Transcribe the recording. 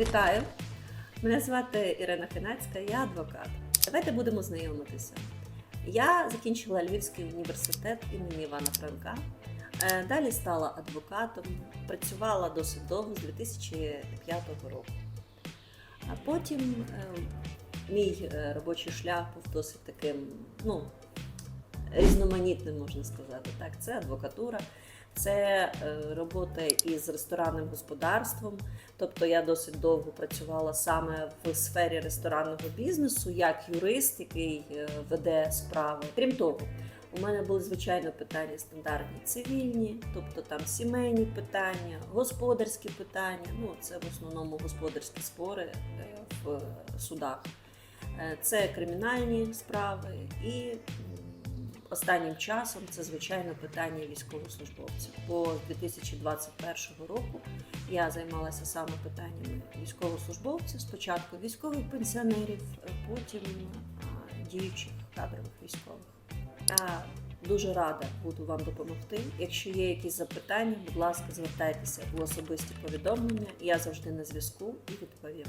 Вітаю! Мене звати Ірина Хинацька, я адвокат. Давайте будемо знайомитися. Я закінчила Львівський університет імені Івана Франка. Е, Далі стала адвокатом, працювала досить довго з 2005 року. А потім е, мій е, робочий шлях був досить таким, ну, різноманітним, можна сказати. Так, це адвокатура, це е, робота із ресторанним господарством. Тобто я досить довго працювала саме в сфері ресторанного бізнесу як юрист, який е, веде справи. Крім того, у мене були звичайно питання стандартні цивільні, тобто там сімейні питання, господарські питання. Ну це в основному господарські спори е, в судах. Це кримінальні справи і останнім часом це звичайно питання військовослужбовців. Бо з 2021 року я займалася саме питаннями військовослужбовців, спочатку військових пенсіонерів, е, потім діючих кадрових військових. Дуже рада буду вам допомогти. Якщо є якісь запитання, будь ласка, звертайтеся в особисті повідомлення. Я завжди на зв'язку і відповім.